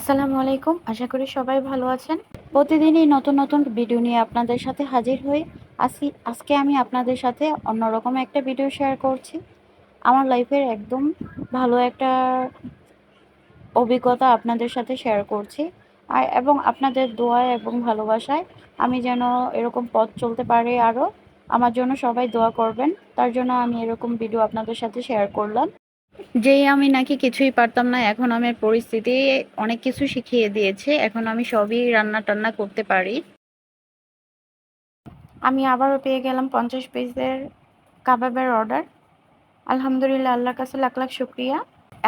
আসসালামু আলাইকুম। আশা করি সবাই ভালো আছেন। প্রতিদিনই নতুন নতুন ভিডিও নিয়ে আপনাদের সাথে হাজির হই। আসি, আজকে আমি আপনাদের সাথে অন্যরকম একটা ভিডিও শেয়ার করছি। আমার লাইফের একদম ভালো একটা অভিজ্ঞতা আপনাদের সাথে শেয়ার করছি। আর, এবং আপনাদের দোয়া এবং ভালোবাসায় আমি যেন এরকম পথ চলতে পারি আরও আমার জন্য সবাই দোয়া করবেন। তার জন্য আমি এরকম ভিডিও আপনাদের সাথে শেয়ার করলাম। যেই আমি নাকি কিছুই পারতাম না, এখন আমার পরিস্থিতি অনেক কিছু শিখিয়ে দিয়েছে, এখন আমি সবই রান্না টান্না করতে পারি। আমি আবারও পেয়ে গেলাম পঞ্চাশ পিসের কাবাবের অর্ডার। আলহামদুলিল্লাহ, আল্লাহর কাছে লাখ লাখ শুক্রিয়া।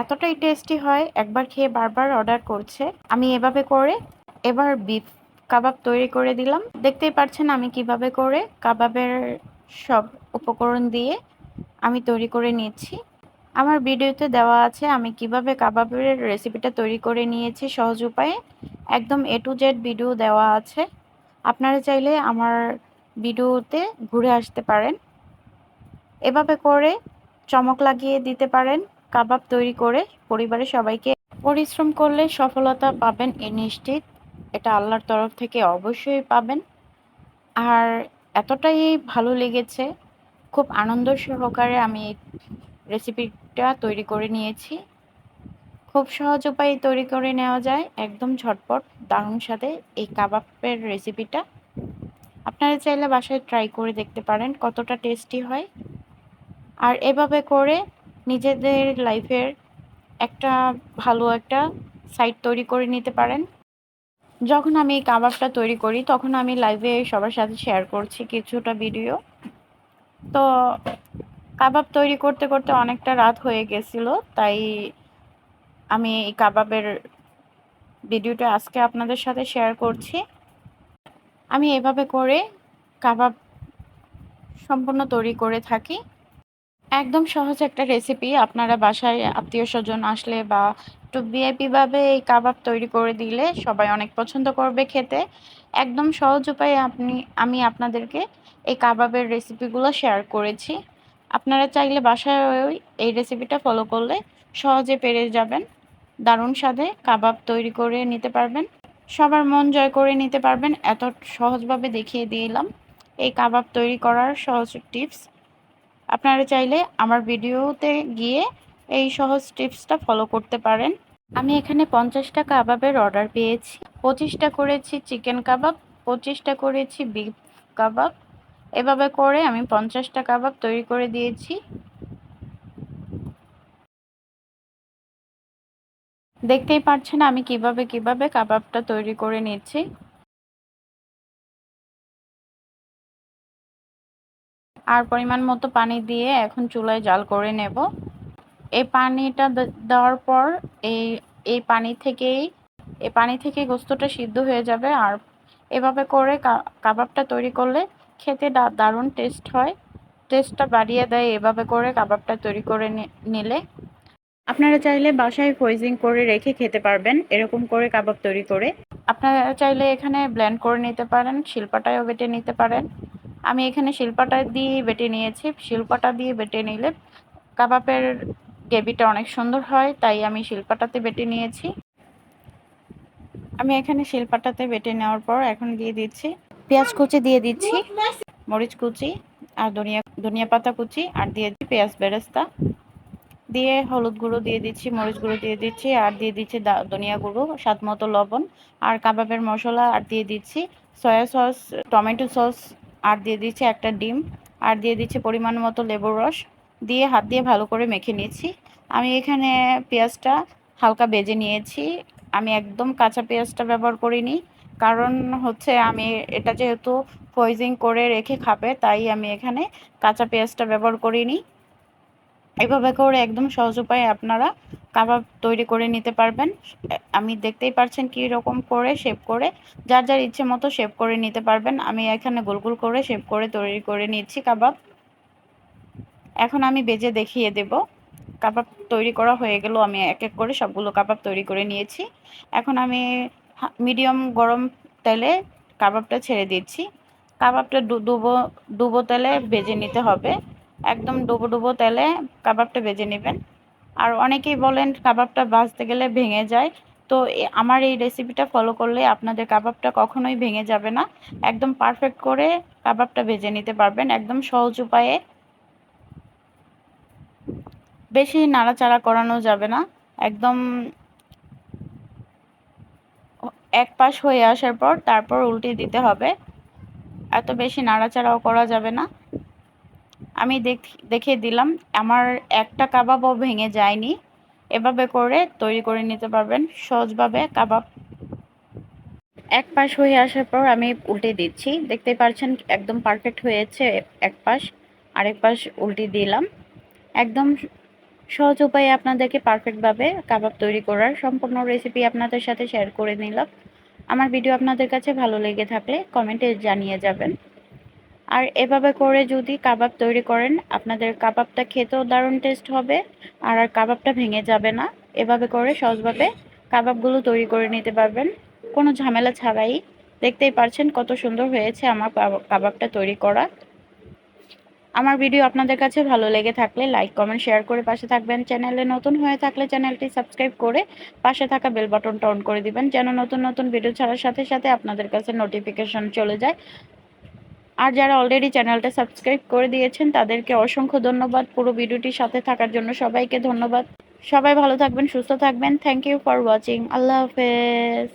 এতটাই টেস্টি হয়, একবার খেয়ে বারবার অর্ডার করছে। আমি এভাবে করে এবার বিফ কাবাব তৈরি করে দিলাম। দেখতেই পাচ্ছেন আমি কীভাবে করে কাবাবের সব উপকরণ দিয়ে আমি তৈরি করে নিয়েছি আমার ভিডিওতে দেওয়া আছে আমি কীভাবে কাবাবের রেসিপিটা তৈরি করে নিয়েছি সহজ উপায়ে। একদম এ টু জেড ভিডিও দেওয়া আছে। আপনারা চাইলে আমার ভিডিওতে ঘুরে আসতে পারেন। এভাবে করে চমক লাগিয়ে দিতে পারেন, কাবাব তৈরি করে পরিবারের সবাইকে। পরিশ্রম করলে সফলতা পাবেন, এ নিশ্চিত। এটা আল্লাহর তরফ থেকে অবশ্যই পাবেন। আর এতটাই ভালো লেগেছে, খুব আনন্দ সহকারে আমি রেসিপিটা তৈরি করে নিয়েছি। খুব সহজ উপায়ে তৈরি করে নেওয়া যায়। একদম ঝটপট, দারুণ সাথে এই কাবাবের রেসিপিটা আপনারা চাইলে বাসায় ট্রাই করে দেখতে পারেন কতটা টেস্টি হয়। আর এভাবে করে নিজেদের লাইফের একটা ভালো একটা সাইট তৈরি করে নিতে পারেন। যখন আমি এই কাবাবটা তৈরি করি, তখন আমি লাইভে সবার সাথে শেয়ার করছি কিছুটা ভিডিও তো কাবাব তৈরি করতে করতে অনেকটা রাত হয়ে গেছিল, তাই আমি এই কাবাবের ভিডিওটা আজকে আপনাদের সাথে শেয়ার করছি। আমি এভাবে করে কাবাব সম্পূর্ণ তৈরি করে থাকি। একদম সহজ একটা রেসিপি আপনারা বাসায় আত্মীয় স্বজন আসলে বা একটু ভিআইপিভাবে এই কাবাব তৈরি করে দিলে সবাই অনেক পছন্দ করবে খেতে। একদম সহজ উপায়ে আপনি, আমি আপনাদেরকে এই কাবাবের রেসিপিগুলো শেয়ার করেছি। আপনারা চাইলে বাসায় এই রেসিপিটা ফলো করলে সহজে পেরে যাবেন। দারুণ স্বাদে কাবাব তৈরি করে নিতে পারবেন। সবার মন জয় করে নিতে পারবেন। এত সহজভাবে দেখিয়ে দিলাম এই কাবাব তৈরি করার সহজ টিপস আপনারা চাইলে আমার ভিডিওতে গিয়ে এই সহজ টিপসটা ফলো করতে পারেন। আমি এখানে পঞ্চাশটা কাবাবের অর্ডার পেয়েছি। পঁচিশটা করেছি চিকেন কাবাব, পঁচিশটা করেছি বিফ কাবাব এভাবে করে আমি পঞ্চাশটা কাবাব তৈরি করে দিয়েছি। দেখতেই পাচ্ছেন আমি কীভাবে কীভাবে কাবাবটা তৈরি করে নিচ্ছি। আর পরিমাণ মতো পানি দিয়ে এখন চুলায় জাল করে নেব। এই পানিটা দেওয়ার পর এই এই পানি থেকেই, এই পানি থেকে গোস্তটা সিদ্ধ হয়ে যাবে। আর এভাবে করে কাবাবটা তৈরি করলে খেতে দারুণ টেস্ট হয়। টেস্টটা বাড়িয়ে দেয় এভাবে করে কাবাবটা তৈরি করে নিলে। আপনারা চাইলে বাসায় ফ্রোজিং করে রেখে খেতে পারবেন এরকম করে কাবাব তৈরি করে। আপনারা চাইলে এখানে ব্ল্যান্ড করে নিতে পারেন শিল্পাটায়ও বেটে নিতে পারেন। আমি এখানে শিল্পাটা দিয়ে বেটে নিয়েছি। শিল্পাটা দিয়ে বেটে নিলে কাবাবের গ্রেভিটা অনেক সুন্দর হয় তাই আমি শিল্পাটাতে বেটে নিয়েছি। আমি এখানে শিল্পাটাতে বেটে নেওয়ার পর এখন দিয়ে দিচ্ছি। পেঁয়াজ কুচি দিয়ে দিচ্ছি, মরিচ কুচি আর ধনিয়া ধনিয়া পাতা কুচি আর দিয়ে দিচ্ছি পেঁয়াজ বেরেস্তা। দিয়ে হলুদ গুঁড়ো দিয়ে দিচ্ছি, মরিচ গুঁড়ো দিয়ে দিচ্ছি আর দিয়ে দিচ্ছি ধনিয়া গুঁড়ো, স্বাদ মতো লবণ আর কাবাবের মশলা আর দিয়ে দিচ্ছি সয়া সস, টমেটো সস আর দিয়ে দিচ্ছি একটা ডিম আর দিয়ে দিচ্ছি পরিমাণ মতো লেবুর রস। দিয়ে হাত দিয়ে ভালো করে মেখে নিয়েছি আমি এখানে পেঁয়াজটা হালকা বেজে নিয়েছি। আমি একদম কাঁচা পেঁয়াজটা ব্যবহার করিনি। কারণ হচ্ছে আমি এটা যেহেতু ফ্রোজিং করে রেখে খাবে, তাই আমি এখানে কাঁচা পেঁয়াজটা ব্যবহার করিনি। এভাবে করে একদম সহজ উপায়ে আপনারা কাবাব তৈরি করে নিতে পারবেন। আমি দেখতেই পারছেন কী রকম করে শেপ করে, যার যার ইচ্ছে মতো শেপ করে নিতে পারবেন। আমি এখানে গোল গোল করে শেপ করে তৈরি করে নিচ্ছি কাবাব। এখন আমি বেজে দেখিয়ে দেব। কাবাব তৈরি করা হয়ে গেল, আমি এক এক করে সবগুলো কাবাব তৈরি করে নিয়েছি। এখন আমি মিডিয়াম গরম তেলে কাবাবটা ছেড়ে দিচ্ছি। কাবাবটা ডুবো ডুবো তেলে ভেজে নিতে হবে। একদম ডুবো ডুবো তেলে কাবাবটা ভেজে নেবেন। আর অনেকেই বলেন কাবাবটা ভাজতে গেলে ভেঙে যায়। তো আমার এই রেসিপিটা ফলো করলে আপনাদের কাবাবটা কখনোই ভেঙে যাবে না। একদম পারফেক্ট করে কাবাবটা ভেজে নিতে পারবেন একদম সহজ উপায়ে। বেশি নাড়াচাড়া করানো যাবে না। একদম এক পাশ হয়ে আসার পর তারপর উল্টে দিতে হবে। এত বেশি নাড়াচাড়াও করা যাবে না। আমি দেখিয়ে দিলাম, আমার একটা কাবাবও ভেঙে যায়নি। এভাবে করে তৈরি করে নিতে পারবেন, সহজভাবে কাবাব। এক পাশ হয়ে আসার পর আমি উল্টে দিচ্ছি। দেখতে পাচ্ছেন একদম পারফেক্ট হয়েছে এক পাশ। আরেক পাশ উল্টে দিলাম। একদম সহজ উপায়ে আপনাদেরকে পারফেক্টভাবে কাবাব তৈরি করার সম্পূর্ণ রেসিপি আপনাদের সাথে শেয়ার করে নিলাম। আমার ভিডিও আপনাদের কাছে ভালো লেগে থাকলে কমেন্টে জানিয়ে যাবেন। আর এভাবে করে যদি কাবাব তৈরি করেন, আপনাদের কাবাবটা খেতেও দারুণ টেস্ট হবে, আর আর কাবাবটা ভেঙে যাবে না। এভাবে করে সহজভাবে কাবাবগুলো তৈরি করে নিতে পারবেন। কোনো ঝামেলা ছাড়াই দেখতেই পারছেন কত সুন্দর হয়েছে আমার কাবাবটা তৈরি করা। আমার ভিডিও আপনাদের কাছে ভালো লেগে থাকলে লাইক কমেন্ট শেয়ার করে পাশে থাকবেন। চ্যানেলে নতুন হয়ে থাকলে চ্যানেলটি সাবস্ক্রাইব করে পাশে থাকা বেল বাটনটা অন করে দিবেন, যেন নতুন নতুন ভিডিও ছাড়ার সাথে সাথে আপনাদের কাছে নোটিফিকেশন চলে যায়। আর যারা অলরেডি চ্যানেলটা সাবস্ক্রাইব করে দিয়েছেন, তাদেরকে অসংখ্য ধন্যবাদ। পুরো ভিডিওটির সাথে থাকার জন্য সবাইকে ধন্যবাদ। সবাই ভালো থাকবেন, সুস্থ থাকবেন। থ্যাংক ইউ ফর ওয়াচিং আল্লাহ হাফেজ।